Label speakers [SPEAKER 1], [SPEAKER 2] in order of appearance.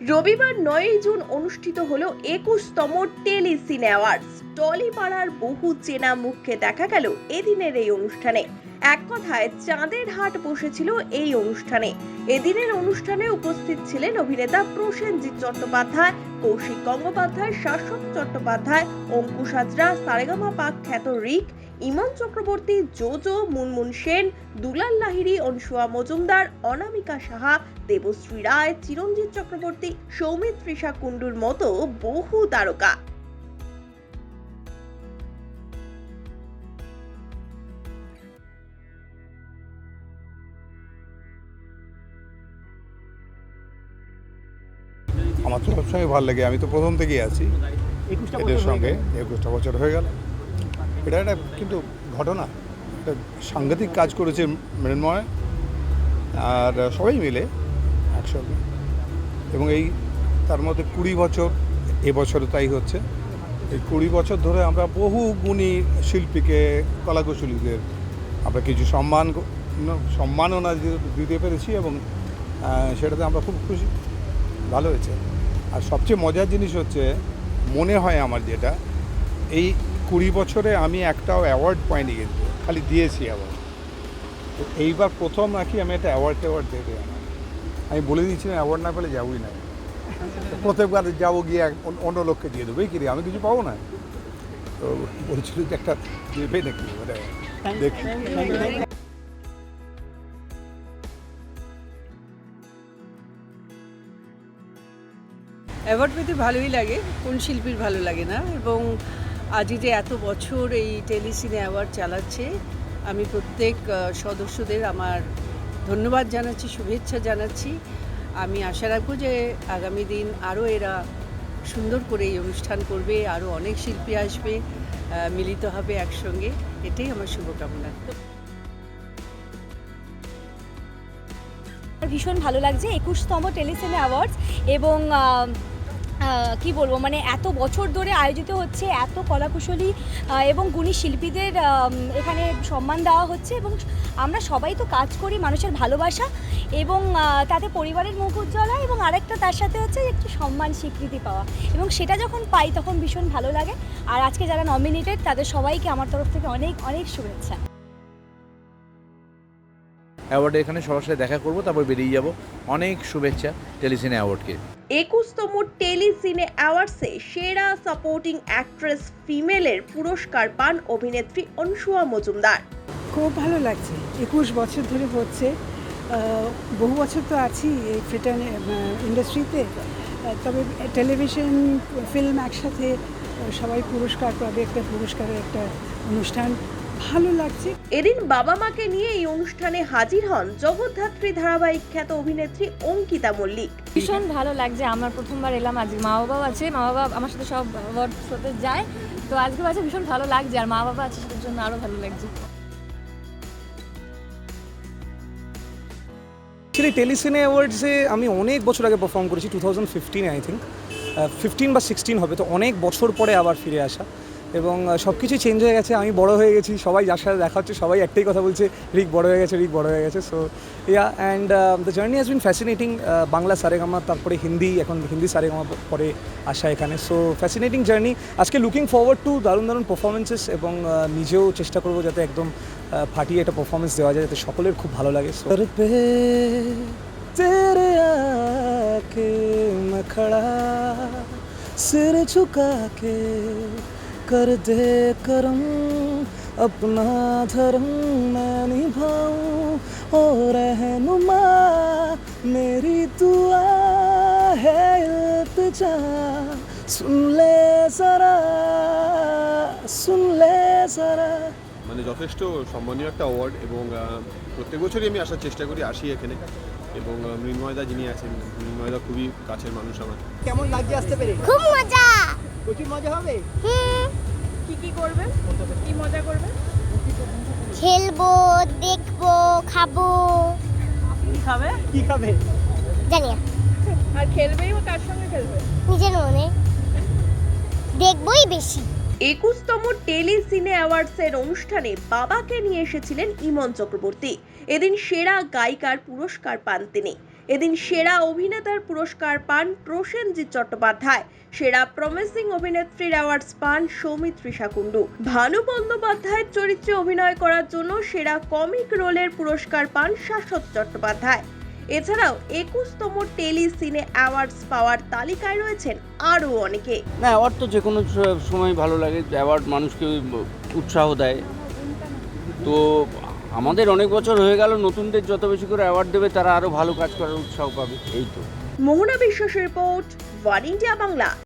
[SPEAKER 1] রবিবার নয়ই জুন অনুষ্ঠিত হল একুশতম টেলি সিনে অ্যাওয়ার্ডস। টলিপাড়ার বহু চেনা মুখকে দেখা গেল এদিনের এই অনুষ্ঠানে। এক কথায় চাঁদের হাট বসেছিল এই অনুষ্ঠানে। এদিনের অনুষ্ঠানে উপস্থিত ছিলেন অভিনেতা প্রসেনজিৎ চট্টোপাধ্যায়, কৌশিক গঙ্গোপাধ্যায় শাশ্বত চট্টোপাধ্যায় অঙ্কুশ হাজরা সারেগামা পাক খ্যাত রিক, ইমন চক্রবর্তী, জোজো, মুনমুন সেন, দুলাল লাহিড়ী, অনসুয়া মজুমদার, অনামিকা সাহা, দেবশ্রী রায়, চিরঞ্জিত চক্রবর্তী সৌমিত তৃষা কুণ্ডুর মতো বহু তারকা।
[SPEAKER 2] আমার তো সবসময় ভালো লাগে। আমি তো প্রথম থেকেই আছি। এদের সঙ্গে একুশটা বছর হয়ে গেল। এটা একটা কিন্তু ঘটনা। একটা সাংঘাতিক কাজ করেছে মৃন্ময় আর সবাই মিলে একসঙ্গে। এবং এই তার মধ্যে কুড়ি বছর এবছরও তাই হচ্ছে। এই কুড়ি বছর ধরে আমরা বহু গুণী শিল্পীকে কলাকুশলীদের আমরা কিছু সম্মান সম্মাননা দিতে পেরেছি এবং সেটাতে আমরা খুব খুশি। ভালো হয়েছে। আর সবচেয়ে মজার জিনিস হচ্ছে মনে হয় আমার যেটা এই কুড়ি বছরে আমি একটাও অ্যাওয়ার্ড পাইনি কিন্তু খালি দিয়েছি অ্যাওয়ার্ড তো এইবার প্রথম নাকি আমি একটা অ্যাওয়ার্ড ট্যাওয়ার্ড দেবে আমার। আমি বলে দিয়েছিলাম অ্যাওয়ার্ড না পেলে যাবোই না। প্রত্যেকবার যাব গিয়ে অন্য- লোককে দিয়ে দেবো এই কি রে, আমি কিছু পাবো না? তো বলছিল যে একটা দেবে নাকি মানে দেখি।
[SPEAKER 3] অ্যাওয়ার্ড পেতে ভালোই লাগে, কোন শিল্পীর ভালো লাগে না এবং আজই যে এত বছর এই টেলিসিনে অ্যাওয়ার্ড চালাচ্ছে, আমি প্রত্যেক সদস্যদের আমার ধন্যবাদ জানাচ্ছি, শুভেচ্ছা জানাচ্ছি। আমি আশা রাখব যে আগামী দিন আরও এরা সুন্দর করে এই অনুষ্ঠান করবে, আরও অনেক শিল্পী আসবে মিলিত হবে একসঙ্গে। এটাই আমার শুভকামনা।
[SPEAKER 4] ভীষণ ভালো লাগছে, একুশতম টেলিসিনে অ্যাওয়ার্ডস এবং কি বলব মানে এত বছর ধরে আয়োজিত হচ্ছে, এত কলাকুশলী এবং গুণী শিল্পীদের এখানে সম্মান দেওয়া হচ্ছে এবং আমরা সবাই তো কাজ করি মানুষের ভালোবাসা এবং তাতে পরিবারের মুখ উজ্জ্বল হয় এবং আরেকটা তার সাথে হচ্ছে একটু সম্মান স্বীকৃতি পাওয়া এবং সেটা যখন পাই তখন ভীষণ ভালো লাগে। আর আজকে যারা নমিনেটেড তাদের সবাইকে আমার তরফ থেকে অনেক অনেক শুভেচ্ছা।
[SPEAKER 5] অ্যাওয়ার্ডে এখানে সবার সাথে দেখা করব, তারপর বেরিয়ে যাব। অনেক শুভেচ্ছা টেলিসিনে অ্যাওয়ার্ডকে।
[SPEAKER 1] একুশতম টেলি সিনে অ্যাওয়ার্ডসে সেরা সাপোর্টিং অ্যাক্ট্রেস ফিমেলের পুরস্কার পান অভিনেত্রী অনসুয়া মজুমদার।
[SPEAKER 6] খুব ভালো লাগছে। একুশ বছর ধরে হচ্ছে বহু বছর তো আছি এই ফিটার ইন্ডাস্ট্রিতে। তবে টেলিভিশন, ফিল্ম একসাথে সবাই পুরস্কার পাবে, একটা পুরস্কারের একটা অনুষ্ঠান। ভালো লাগছে।
[SPEAKER 1] এদিন বাবা মাকে নিয়ে এই অনুষ্ঠানে হাজির হন জগদ্ধাত্রী ধারাবাহিক খ্যাত অভিনেত্রী অঙ্কিতা মল্লিক।
[SPEAKER 4] ভীষণ ভালো লাগছে আমার প্রথমবার এলাম আজকে মা বাবাও আছে মা বাবা আমার সাথে সব শোতে যায় তো আজকে আছে ভীষণ ভালো লাগছে আর মা বাবা আছে সেটার জন্য আরও ভালো লাগছে।
[SPEAKER 7] অ্যাকচুয়ালি টেলিসিনে অ্যাওয়ার্ডসে আমি অনেক বছর আগে পারফর্ম করেছি টু থাউজেন্ড ফিফটিনে আই থিঙ্ক ফিফটিন বা সিক্সটিন হবে তো অনেক বছর পরে আবার ফিরে আসা। এবং সব কিছুই চেঞ্জ হয়ে গেছে আমি বড় হয়ে গেছি সবাই যার সাথে দেখা হচ্ছে সবাই একটাই কথা বলছে রিক বড় হয়ে গেছে রিক বড় হয়ে গেছে so yeah and the journey has been fascinating Bangla Saregama তারপরে হিন্দি এখন হিন্দি সারেগামা পরে আসা এখানে সো ফ্যাসিনেটিং জার্নি আজকে লুকিং ফরওয়ার্ড টু দারুণ দারুণ পারফরমেন্সেস এবং আহ, নিজেও চেষ্টা করবো যাতে একদম আহ, ফাটিয়ে একটা পারফরমেন্স দেওয়া যায় যাতে সকলের খুব ভালো লাগে সর পে তেরে আকে मैं खड़ा सिर झुका के कर दे करम अपना धर्म मैं निभाऊं ओ रहनुमा मेरी दुआ है इल्तिजा सुन ले जरा सुन ले जरा
[SPEAKER 8] মানে যথেষ্ট সম্মানীয় একটা অ্যাওয়ার্ড এবং আহ, প্রত্যেক বছরই আমি আসার চেষ্টা করি আসি এখানে এবং আহ, মৃন্ময়দা যিনি আছেন মৃন্ময়দা খুবই কাছের মানুষ আমার
[SPEAKER 7] কেমন লাগছে আসতে পেরে
[SPEAKER 9] খুব মজা
[SPEAKER 7] প্রচুর মজা হবে
[SPEAKER 1] কি কি করবেন কি মজা করবেন
[SPEAKER 9] খেলব দেখব খাব।
[SPEAKER 1] কি খাবে?
[SPEAKER 7] কি খাবে?
[SPEAKER 9] জানি না,
[SPEAKER 1] আর খেলবেই ও কার সঙ্গে খেলবে?
[SPEAKER 9] নিজের মনে। দেখবোই বেশি।
[SPEAKER 1] একুশতম টেলি সিনে অ্যাওয়ার্ডসের অনুষ্ঠানে বাবাকে নিয়ে এসেছিলেন ইমন চক্রবর্তী। এদিন সেরা গায়িকার পুরস্কার পান তিনি। এদিন সেরা অভিনেতার পুরস্কার পান প্রসেনজিৎ চট্টোপাধ্যায়। সেরা প্রমিসিং অভিনেত্রীর অ্যাওয়ার্ডস পান সৌমিত্রী কুণ্ডু ভানু বন্দ্যোপাধ্যায়ের চরিত্রে অভিনয় করার জন্য সেরা কমিক রোলের পুরস্কার পান শাশ্বত চট্টোপাধ্যায়। এছাড়াও একুশতম টেলি সিনে অ্যাওয়ার্ডস পাওয়ার তালিকায় রয়েছেন আরও অনেকে।
[SPEAKER 10] না অ্যাওয়ার্ড তো যে কোনো সময় ভালো লাগে অ্যাওয়ার্ড মানুষকে উৎসাহ দেয়। তো আমাদের অনেক বছর হয়ে গেল, নতুনদের যত বেশি করে অ্যাওয়ার্ড দেবে, তারা আরও ভালো কাজ করার উৎসাহ পাবে। এই তো।
[SPEAKER 1] মোহনা বিশ্বাসের রিপোর্ট, ওয়ান ইন্ডিয়া বাংলা।